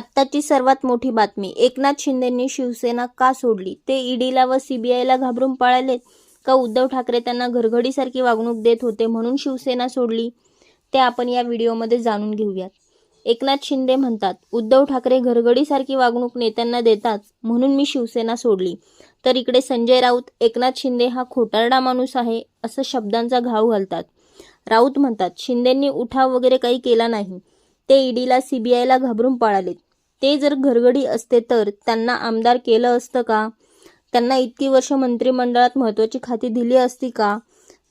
आत्ताची सर्वात मोठी बातमी. एकनाथ शिंदेंनी शिवसेना का सोडली? ते ईडीला व सीबीआयला घाबरून पळालेत. का उद्धव ठाकरे त्यांना घरघडीसारखी वागणूक देत होते म्हणून शिवसेना सोडली? ते आपण या व्हिडिओमध्ये जाणून घेऊयात. एकनाथ शिंदे म्हणतात उद्धव ठाकरे घरघडीसारखी वागणूक नेत्यांना देतात म्हणून मी शिवसेना सोडली. तर इकडे संजय राऊत एकनाथ शिंदे हा खोटारडा माणूस आहे असं शब्दांचा घाव घालतात. राऊत म्हणतात शिंदेंनी उठाव वगैरे काही केला नाही. ते ईडीला सीबीआयला घाबरून पळालेत. ते जर घरगडी असते तर त्यांना आमदार केलं असतं का? त्यांना इतकी वर्ष मंत्रिमंडळात महत्त्वाची खाती दिली असती का?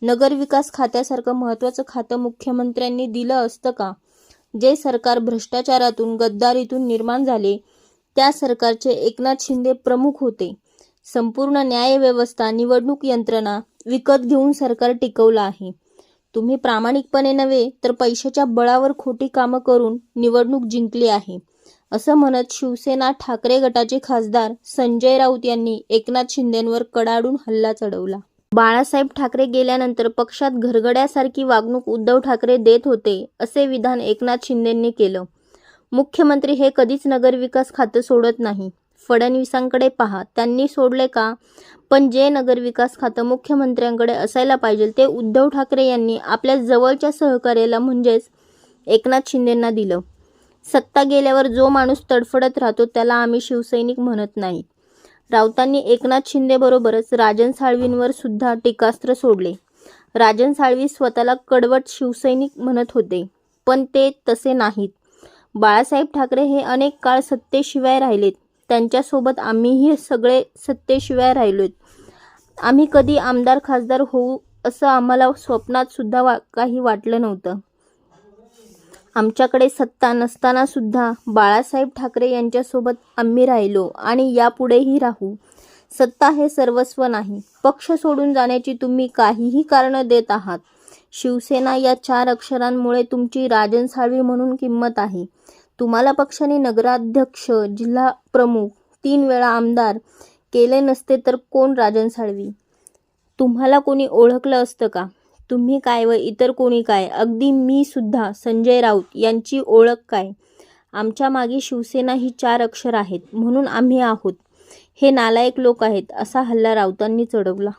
नगरविकास खात्यासारखं महत्त्वाचं खातं मुख्यमंत्र्यांनी दिलं असतं का? जे सरकार भ्रष्टाचारातून गद्दारीतून निर्माण झाले त्या सरकारचे एकनाथ शिंदे प्रमुख होते. संपूर्ण न्यायव्यवस्था निवडणूक यंत्रणा विकत घेऊन सरकार टिकवलं आहे. तुम्ही प्रामाणिकपणे नव्हे तर पैशाच्या बळावर खोटी कामं करून निवडणूक जिंकली आहे. असं म्हणत शिवसेना ठाकरे गटाचे खासदार संजय राऊत यांनी एकनाथ शिंदेंवर कडाडून हल्ला चढवला. बाळासाहेब ठाकरे गेल्यानंतर पक्षात घरगड्यासारखी वागणूक उद्धव ठाकरे देत होते असे विधान एकनाथ शिंदेंनी केलं. मुख्यमंत्री हे कधीच नगरविकास खातं सोडत नाही. फडणवीसांकडे पहा त्यांनी सोडले का? पण जे नगरविकास खातं मुख्यमंत्र्यांकडे असायला पाहिजे ते उद्धव ठाकरे यांनी आपल्या जवळच्या सहकार्याला म्हणजेच एकनाथ शिंदेंना दिलं. सत्ता गेल्यावर जो माणूस तडफडत राहतो त्याला आम्ही शिवसैनिक म्हणत नाही. राऊतांनी एकनाथ शिंदेबरोबरच राजन साळवींवर सुद्धा टीकास्त्र सोडले. राजन साळवी स्वतःला कडवट शिवसैनिक म्हणत होते पण ते तसे नाहीत. बाळासाहेब ठाकरे हे अनेक काळ सत्तेशिवाय राहिलेत. त्यांच्यासोबत आम्हीही सगळे सत्तेशिवाय राहिलोत. आम्ही कधी आमदार खासदार होऊ असं आम्हाला स्वप्नात सुद्धा वा काही वाटलं नव्हतं. आमच्याकडे सत्ता नसताना सुद्धा बाळासाहेब ठाकरे यांच्यासोबत आम्ही राहिलो आणि यापुढेही राहू. सत्ता हे सर्वस्व नाही. पक्ष सोडून जाण्याची तुम्ही काहीही कारणं देत आहात. शिवसेना या चार अक्षरांमुळे तुमची राजन साळवी म्हणून किंमत आहे. तुम्हाला पक्षाने नगराध्यक्ष जिल्हा प्रमुख तीन वेळा आमदार केले नसते तर कोण राजन साळवी? तुम्हाला कोणी ओळखलं असतं का? तुम्ही काय व इतर कोणी काय? अगदी मी सुद्धा संजय राऊत यांची ओळख काय? आमच्या मागे शिवसेना ही चार अक्षर आहेत म्हणून आम्ही आहोत. हे नालायक लोक आहेत असा हल्ला राऊतांनी चढवला.